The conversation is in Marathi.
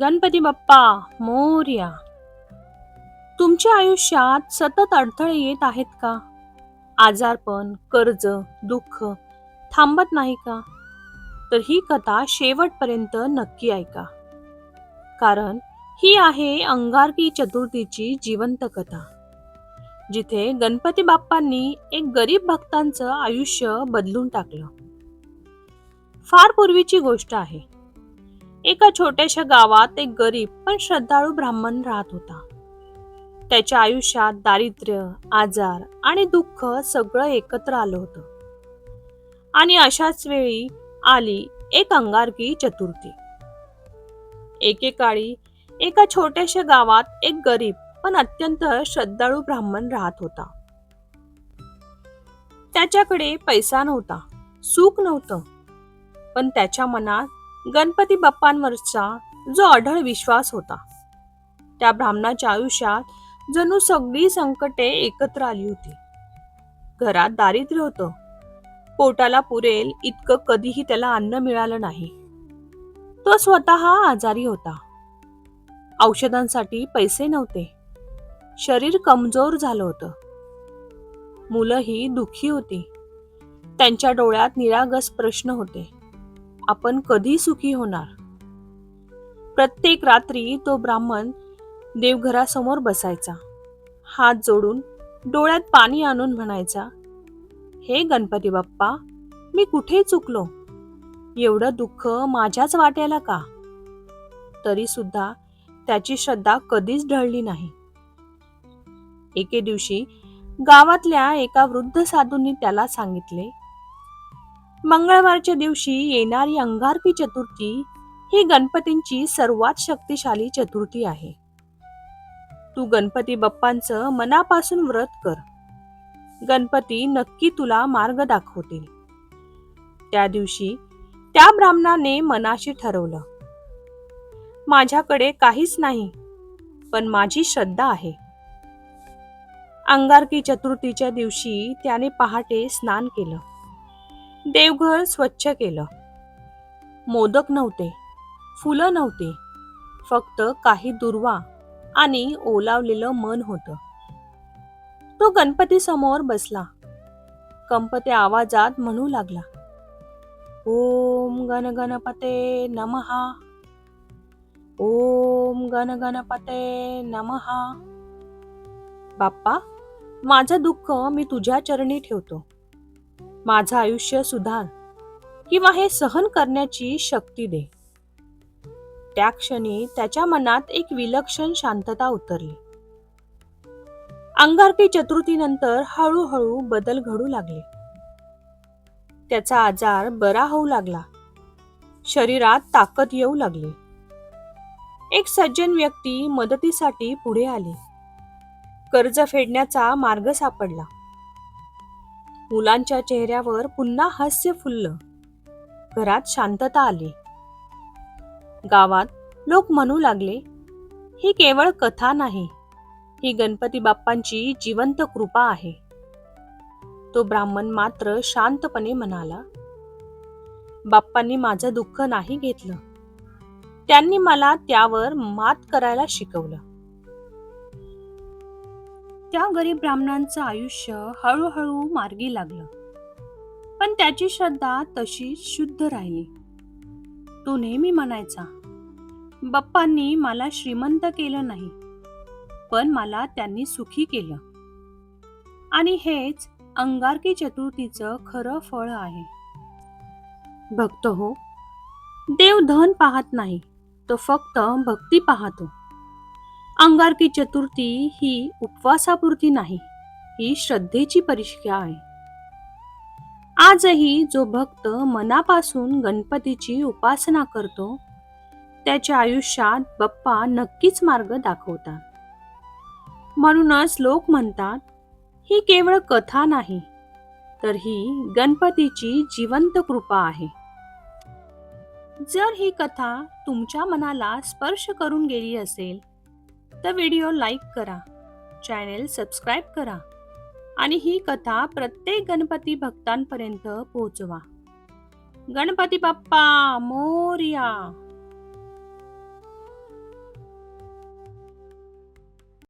गणपती बाप्पा मोर्या. तुमच्या आयुष्यात सतत अडथळे येत आहेत का? आजारपण कर्ज दुःख थांबत नाही का? तर ही कथा शेवटपर्यंत नक्की ऐका. कारण ही आहे अंगारकी चतुर्थीची जिवंत कथा. जिथे गणपती बाप्पांनी एक गरीब भक्तांचं आयुष्य बदलून टाकलं. फार पूर्वीची गोष्ट आहे. एका छोट्याशा गावात एक गरीब पण श्रद्धाळू ब्राह्मण राहत होता. त्याच्या आयुष्यात दारिद्र्य आजार आणि दुःख सगळं एकत्र आलं होतं. आणि अशाच वेळी आली एक अंगारकी चतुर्थी. एकेकाळी एका छोट्याशा गावात एक गरीब पण अत्यंत श्रद्धाळू ब्राह्मण राहत होता. त्याच्याकडे पैसा नव्हता सुख नव्हतं. पण त्याच्या मनात गणपती बाप्पांवरचा जो अढळ विश्वास होता. त्या ब्राह्मणाच्या आयुष्यात जणू सगळी संकटे एकत्र आली होती. घरात दारिद्र्य होतं. पोटाला पुरेल इतकं कधीही त्याला अन्न मिळालं नाही. तो स्वतः आजारी होता. औषधांसाठी पैसे नव्हते. शरीर कमजोर झालं होतं. मुलंही दुःखी होती. त्यांच्या डोळ्यात निरागस प्रश्न होते. आपण कधी सुखी होणार? प्रत्येक रात्री तो ब्राह्मण देवघरासमोर बसायचा. हात जोडून डोळ्यात पाणी आणून म्हणायचा हे गणपती बाप्पा मी कुठे चुकलो? एवढं दुःख माझ्याच वाट्याला का? तरी सुद्धा त्याची श्रद्धा कधीच ढळली नाही. एके दिवशी गावातल्या एका वृद्ध साधूंनी त्याला सांगितले मंगळवारच्या दिवशी येणारी अंगारकी चतुर्थी ही गणपतींची सर्वात शक्तिशाली चतुर्थी आहे. तू गणपती बाप्पांचं मनापासून व्रत कर. गणपती नक्की तुला मार्ग दाखवतील. त्या दिवशी त्या ब्राह्मणाने मनाशी ठरवलं. माझ्याकडे काहीच नाही पण माझी श्रद्धा आहे. अंगारकी चतुर्थीच्या दिवशी त्याने पहाटे स्नान केलं. देवघर स्वच्छ केलं. मोदक नव्हते फुलं नव्हते फक्त काही दुर्वा आणि ओलावलेलं मन होतं. तो गणपती समोर बसला. कंपत्या आवाजात म्हणू लागला. ओम गण गणपते नमहा ओम गण गणपते नमहा बाप्पा माझं दुःख मी तुझ्या चरणी ठेवतो. माझं आयुष्य सुधार. किंवा हे सहन करण्याची शक्ती दे. त्या क्षणी त्याच्या मनात एक विलक्षण शांतता उतरली. अंगारकी चतुर्थीनंतर हळूहळू बदल घडू लागले. त्याचा आजार बरा होऊ लागला. शरीरात ताकद येऊ लागली. एक सज्जन व्यक्ती मदतीसाठी पुढे आली. कर्ज फेडण्याचा मार्ग सापडला. मुलांच्या चेहऱ्यावर पुन्हा हास्य फुललं. घरात शांतता आली. गावात लोक म्हणू लागले ही केवळ कथा नाही ही गणपती बाप्पांची जिवंत कृपा आहे. तो ब्राह्मण मात्र शांतपणे म्हणाला बाप्पांनी माझं दुःख नाही घेतलं. त्यांनी मला त्यावर मात करायला शिकवलं. त्या गरीब ब्राह्मणांचं आयुष्य हळूहळू मार्गी लागलं. पण त्याची श्रद्धा तशीच शुद्ध राहिली. तो नेहमी म्हणायचा बाप्पांनी मला श्रीमंत केलं नाही पण मला त्यांनी सुखी केलं. आणि हेच अंगारकी चतुर्थीचं खरं फळ आहे. भक्त हो देव धन पाहत नाही तो फक्त भक्ती पाहतो. अंगारकी चतुर्थी ही उपवासापुरती नाही ही श्रद्धेची परीक्षा आहे. आजही जो भक्त मनापासून गणपतीची उपासना करतो त्याच्या आयुष्यात बाप्पा नक्कीच मार्ग दाखवतात. म्हणूनच लोक म्हणतात ही केवळ कथा नाही तर ही गणपतीची जिवंत कृपा आहे. जर ही कथा तुमच्या मनाला स्पर्श करून गेली असेल तर व्हिडिओ लाईक करा चॅनेल सबस्क्राईब करा आणि ही कथा प्रत्येक गणपती भक्तांपर्यंत पोहोचवा. गणपती बाप्पा मोर्या!